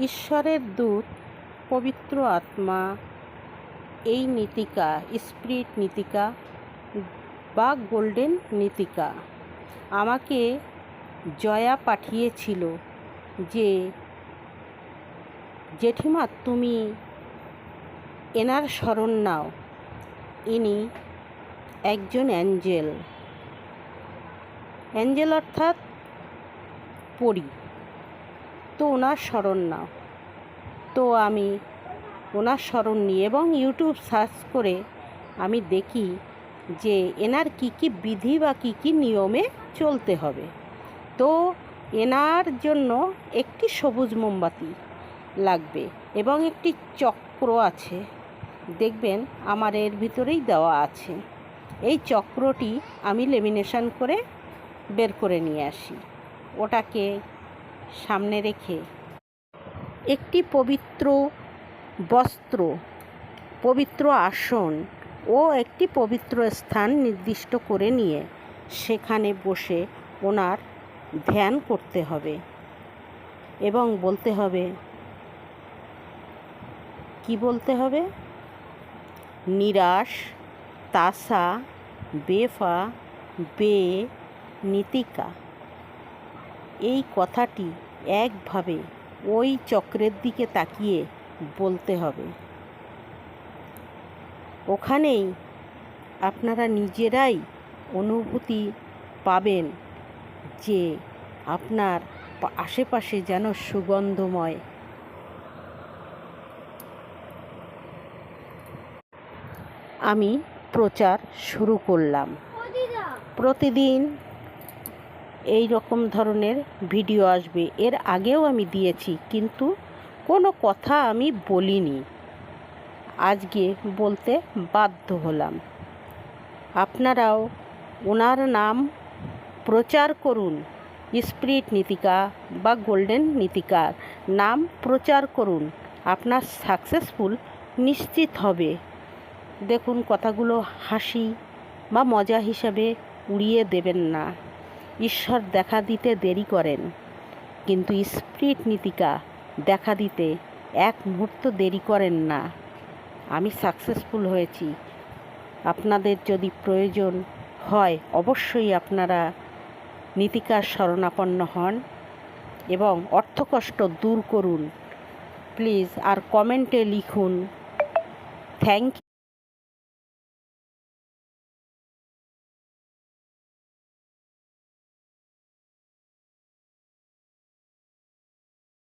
ঈশ্বরের দূত, পবিত্র আত্মা, এই নীতিকা, স্পিরিট নীতিকা বা গোল্ডেন নীতিকা আমাকে জয়া পাঠিয়েছিল যে, জেঠিমা, তুমি এনার স্মরণ নাও। ইনি একজন অ্যাঞ্জেল। অ্যাঞ্জেল অর্থাৎ পরী। তো ওনার স্মরণ নাও তো আমি ওনার স্মরণ নিই এবং ইউটিউব সার্চ করে আমি দেখি যে এনার কী কী বিধি বা কী কী নিয়মে চলতে হবে। তো এনার জন্য একটি সবুজ মোমবাতি লাগবে এবং একটি চক্র আছে। দেখবেন আমার এর ভিতরেই দেওয়া আছে। এই চক্রটি আমি লেমিনেশন করে বের করে নিয়ে আসি। ওটাকে সামনে রেখে। একটি পবিত্র বস্ত্র, পবিত্র আসন ও একটি পবিত্র স্থান নির্দিষ্ট করে নিয়ে সেখানে বসে ওনার ধ্যান করতে হবে এবং বলতে হবে, কি বলতে হবে? নিরাশ, তাসা, বেফা, বে, নীতিকা। এই কথাটি একভাবে ওই চক্রের দিকে তাকিয়ে বলতে হবে। ওখানেই আপনারা নিজেরাই অনুভূতি পাবেন যে আপনার আশেপাশে যেন সুগন্ধময়। আমি প্রচার শুরু করলাম। প্রতিদিন এই রকম ধরনের ভিডিও আসবে। এর আগেও আমি দিয়েছি, কিন্তু কোনো কথা আমি বলিনি। আজকে বলতে বাধ্য হলাম। আপনারাও ওনার নাম প্রচার করুন। স্প্রিট নীতিকা বা গোল্ডেন নীতিকার নাম প্রচার করুন। আপনার সাকসেসফুল নিশ্চিত হবে। দেখুন, কথাগুলো হাসি বা মজা হিসাবে উড়িয়ে দেবেন না। ঈশ্বর দেখা দিতে দেরি করেন। কিন্তু স্পিরিট নীতিকা, দেখা দিতে এক মুহূর্ত দেরি করেন না। আমি সাকসেসফুল হয়েছি। আপনাদের যদি প্রয়োজন হয়, অবশ্যই আপনারা নীতিকার শরণাপন্ন হন এবং অর্থকষ্ট দূর করুন। প্লিজ আর কমেন্টে লিখুন, থ্যাংক